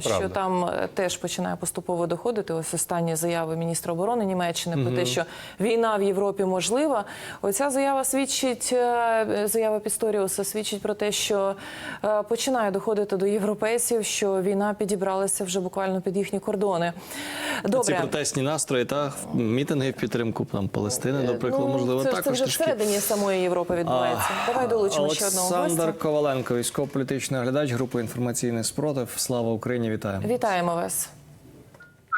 що правда. там е, теж починає поступово доходити. Ось останні заяви міністра оборони Німеччини про те, що війна в Європі можлива. Оця заява свідчить, е, заява Пісторіуса свідчить про те, що е, починає доходити до європейців, що війна підібралася вже буквально під їхні кордони. Ці протестні настрої та мітинги в підтримку там Палестини, наприклад, можливо, Е, ну, це, також це вже трішки. всередині самої Європи відбувається. Давай долучимо ще одного Олександр гостя. Коваленко, військово-політичний оглядач групи інформаційний спротив. Слава Україні! Вітаю. Вітаємо вас.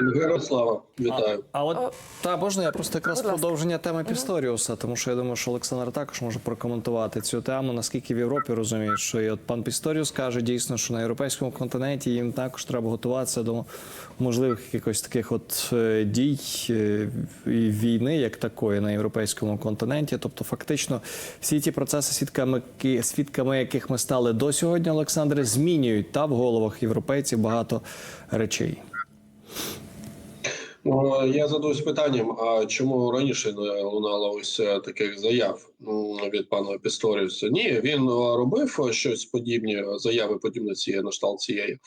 Героям слава, вітаю. А от та можна я просто якраз Будь ласка. продовження теми Пісторіуса, тому що я думаю, що Олександр також може прокоментувати цю тему. Наскільки в Європі розуміють, що і от пан Пісторіус каже дійсно, що на європейському континенті їм також треба готуватися до можливих якихось таких от е, дій е, і війни, як такої на європейському континенті. Тобто, фактично, всі ті процеси, свідками свідками яких ми стали до сьогодні, Олександре, змінюють та в головах європейців багато речей. Ну, Я задаюсь питанням: а чому раніше не лунало ось таких заяв від пана Пісторіуса? Ні, він е, робив щось подібні заяви, подібні цієї на штал цієї,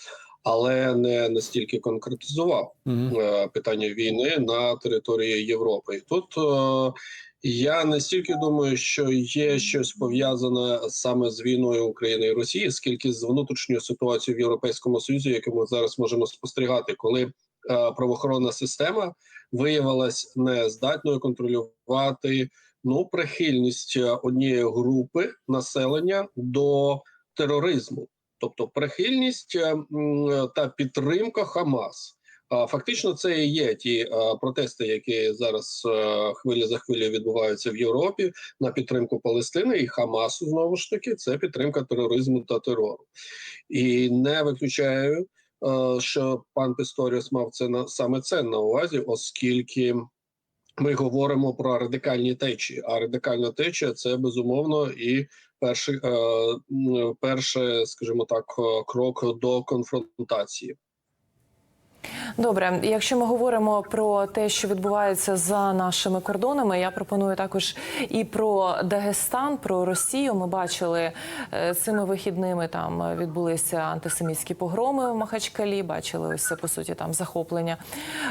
але не настільки конкретизував Мгм. е, питання війни на території Європи. І тут е, я настільки думаю, що є щось пов'язане саме з війною України і Росії, скільки з внутрішньою ситуацією в Європейському Союзі, яку ми зараз можемо спостерігати, коли правоохоронна система виявилась не здатною контролювати ну прихильність е, однієї групи населення до тероризму, тобто прихильність е, та підтримка Хамас. Фактично, це і є ті е, протести, які зараз е, хвиля за хвилею відбуваються в Європі на підтримку Палестини і Хамасу. Знову ж таки, це підтримка тероризму та терору. І не виключаю, е, що пан Пісторіс мав це на саме це на увазі, оскільки ми говоримо про радикальні течії. А радикальна течія це безумовно і перший, е, перше, скажімо так, е, крок до конфронтації. Добре, якщо ми говоримо про те, що відбувається за нашими кордонами, я пропоную також і про Дагестан, про Росію. Ми бачили е, цими вихідними там відбулися антисемітські погроми в Махачкалі. Бачили ось це по суті там захоплення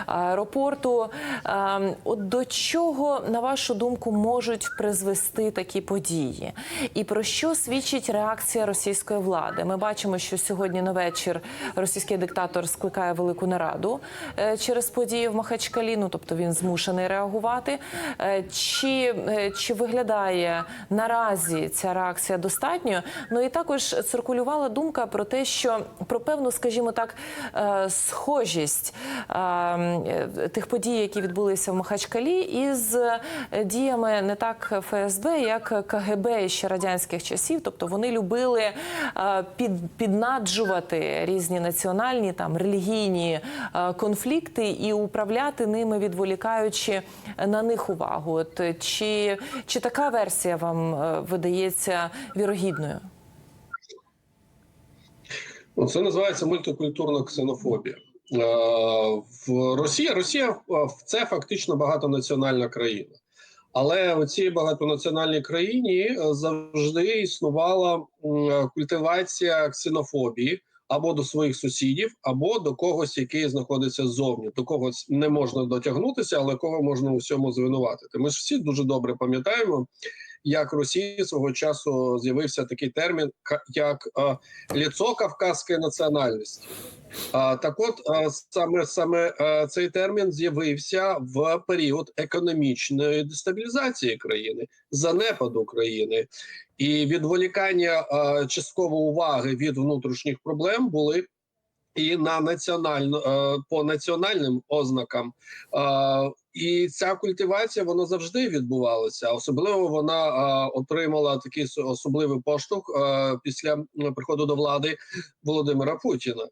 аеропорту. Е, От до чого, на вашу думку, можуть призвести такі події? І про що свідчить реакція російської влади? Ми бачимо, що сьогодні на вечір російський диктатор скликає велику нараду е, через події в Махачкалі. Ну тобто він змушений реагувати. Е, Чи, е, чи виглядає наразі ця реакція достатньою? Ну і також циркулювала думка про те, що про певну, скажімо так, схожість тих подій, які відбулися в Махачкалі, із діями не так ФСБ, як КГБ ще радянських часів. Тобто вони любили під, піднаджувати різні національні там релігійні конфлікти і управляти ними, відволікаючи на них увагу. От е, чи, чи така версія вам е, видається вірогідною? Ну, Це називається мультикультурна ксенофобія. Е, В Росія Росія е, це фактично багатонаціональна країна. Але в цій багатонаціональній країні е, завжди існувала культивація ксенофобії або до своїх сусідів, або до когось, який знаходиться ззовні. До когось не можна дотягнутися, але кого можна у всьому звинуватити. Ми ж всі дуже добре пам'ятаємо, як Росії свого часу з'явився такий термін, як е, ліцо кавказської національності. Так от а, саме саме а, цей термін з'явився в період економічної дестабілізації країни, занепаду країни і відволікання а, частково уваги від внутрішніх проблем були. І на національно е, по національним ознакам, Е, і ця культивація вона завжди відбувалася. Особливо вона е, отримала такий особливий поштовх е, після приходу до влади Володимира Путіна.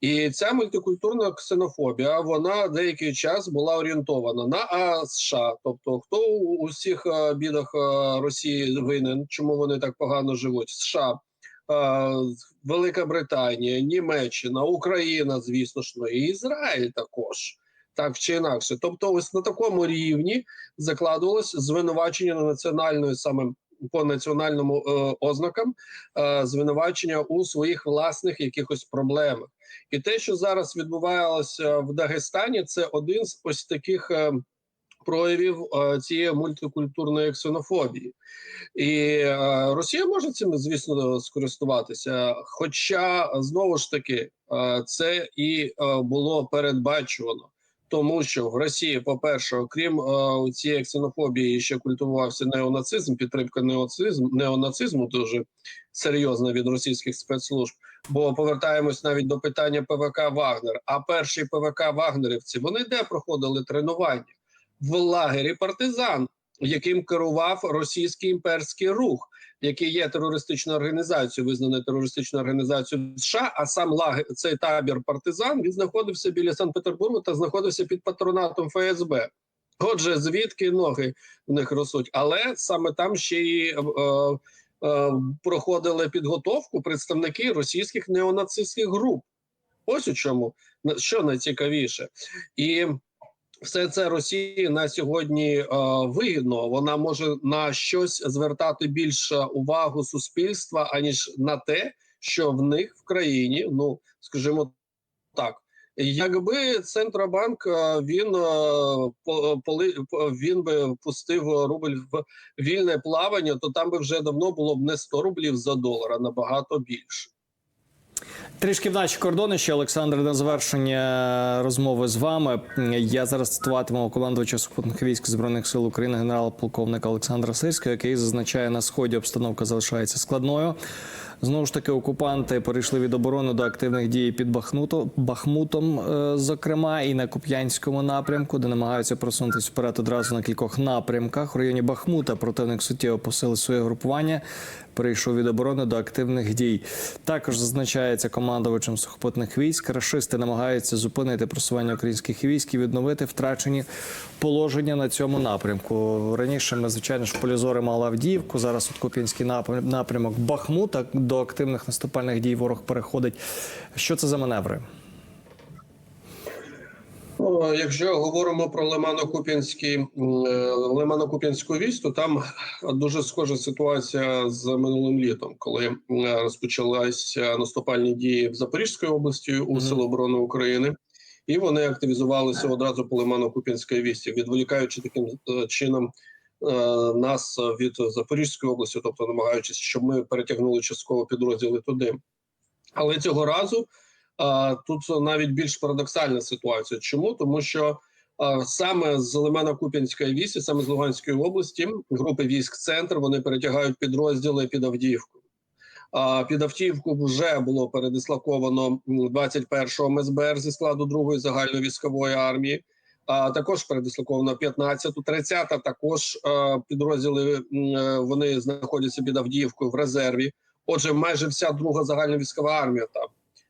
І ця мультикультурна ксенофобія вона деякий час була орієнтована на а, США. Тобто, хто у всіх бідах Росії винен, чому вони так погано живуть? США, Велика Британія, Німеччина, Україна, звісно ж, ну і Ізраїль також. Так чи інакше, тобто, ось на такому рівні закладувалось звинувачення на національної саме по національному е, ознакам е, звинувачення у своїх власних якихось проблемах. І те, що зараз відбувалося в Дагестані, це один з ось таких. е, Проявів е, цієї мультикультурної ксенофобії, і е, Росія може цим, звісно, скористуватися. Хоча знову ж таки е, це і було передбачувано, тому що в Росії, по-перше, окрім е, цієї ксенофобії, ще культивувався неонацизм, підтримка неоцизм, неонацизму дуже серйозна від російських спецслужб. Бо повертаємось навіть до питання ПВК Вагнер. А перші ПВК Вагнерівці вони де проходили тренування в лагері партизан, яким керував російський імперський рух, який є терористичною організацією, визнаною терористичною організацією США. А сам лагер цей табір партизан він знаходився біля Санкт-Петербургу та знаходився під патронатом ФСБ. Отже, звідки ноги в них ростуть, але саме там ще й е, е, проходили підготовку представники російських неонацистських груп. Ось у чому що найцікавіше, і все це Росії на сьогодні е, вигідно. Вона може на щось звертати більше увагу суспільства, аніж на те, що в них в країні, ну скажімо так. Якби центробанк е, він е, по- поли він би пустив рубль в вільне плавання, то там би вже давно було б не 100 рублів за долар, а набагато більше. Трішки в наші кордони ще Олександр на завершення розмови з вами. Я зараз цитуватиму командувача сухопутних військ збройних сил України генерал-полковника Олександра Сирського, який зазначає на сході обстановка залишається складною. Знову ж таки, окупанти перейшли від оборони до активних дій під Бахмутом, Бахмутом, е, зокрема, і на Куп'янському напрямку, де намагаються просунутися вперед одразу на кількох напрямках. У районі Бахмута противник суттєво посилив своє групування. Перейшов від оборони до активних дій. Також зазначається командувачем сухопутних військ. Рашисти намагаються зупинити просування українських військ і відновити втрачені положення на цьому напрямку. Раніше ми, звичайно ж, в полі зори мали Авдіївку. Зараз от Куп'янський напрям- напрямок Бахмута до активних наступальних дій ворог переходить. Що це за маневри? Ну, якщо говоримо про е, Лимано-Куп'янську вісь, то там дуже схожа ситуація з минулим літом, коли розпочалися наступальні дії в Запорізькій області у Мгм. Сил оборони України, і вони активізувалися одразу по Лимано-Куп'янській вісті, відволікаючи таким е, чином е, нас від Запорізької області, тобто намагаючись, щоб ми перетягнули частково підрозділи туди. Але цього разу тут навіть більш парадоксальна ситуація. Чому? Тому що саме з Лимана-Куп'янської вісі, саме з Луганської області, групи військ центр вони перетягають підрозділи під Авдіївку. Під Авдіївку вже було передислоковано м, 21-го МСБР зі складу другої загальної військової армії. А також передислоковано 15-ту, 30-та також підрозділи е, вони знаходяться під Авдіївкою в резерві. Отже, майже вся друга загальна військова армія там.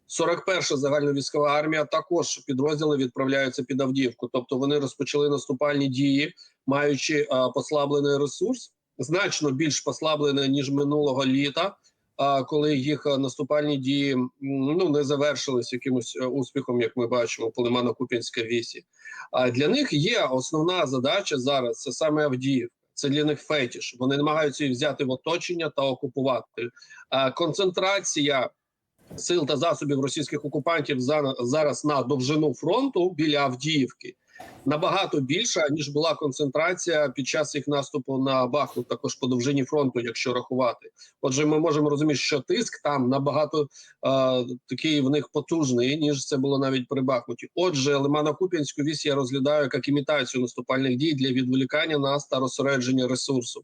41-ша загальна військова армія також підрозділи відправляються під Авдіївку. Тобто вони розпочали наступальні дії, маючи а, послаблений ресурс, значно більш послаблений ніж минулого літа. А коли їх наступальні дії ну не завершились якимось е, успіхом, як ми бачимо, по Лимано-Куп'янській вісі. А для них є основна задача зараз. Це саме Авдіївка. Це для них фетіш. Вони намагаються її взяти в оточення та окупувати. А концентрація сил та засобів російських окупантів за- зараз на довжину фронту біля Авдіївки набагато більша ніж була концентрація під час їх наступу на Бахмут, також по довжині фронту, якщо рахувати. Отже, ми можемо розуміти, що тиск там набагато е, такий в них потужний, ніж це було навіть при Бахмуті. Отже, Лимано-Куп'янську вісь я розглядаю як імітацію наступальних дій для відволікання нас та розсередження ресурсу.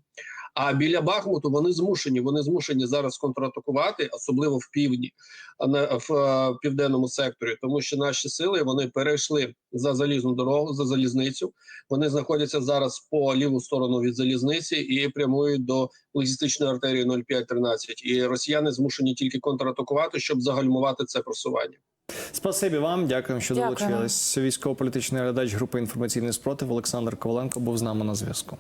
А біля Бахмуту вони змушені. Вони змушені зараз контратакувати, особливо в півдні, а не в е, південному секторі, тому що наші сили вони перейшли за залізну дорогу, за залізницю. Вони знаходяться зараз по ліву сторону від залізниці і прямують до логістичної артерії 0513. І росіяни змушені тільки контратакувати, щоб загальмувати це просування. Спасибі вам. Дякуємо, що Дякуємо. долучились. Військово-політичний глядач групи інформаційний спротив Олександр Коваленко був з нами на зв'язку.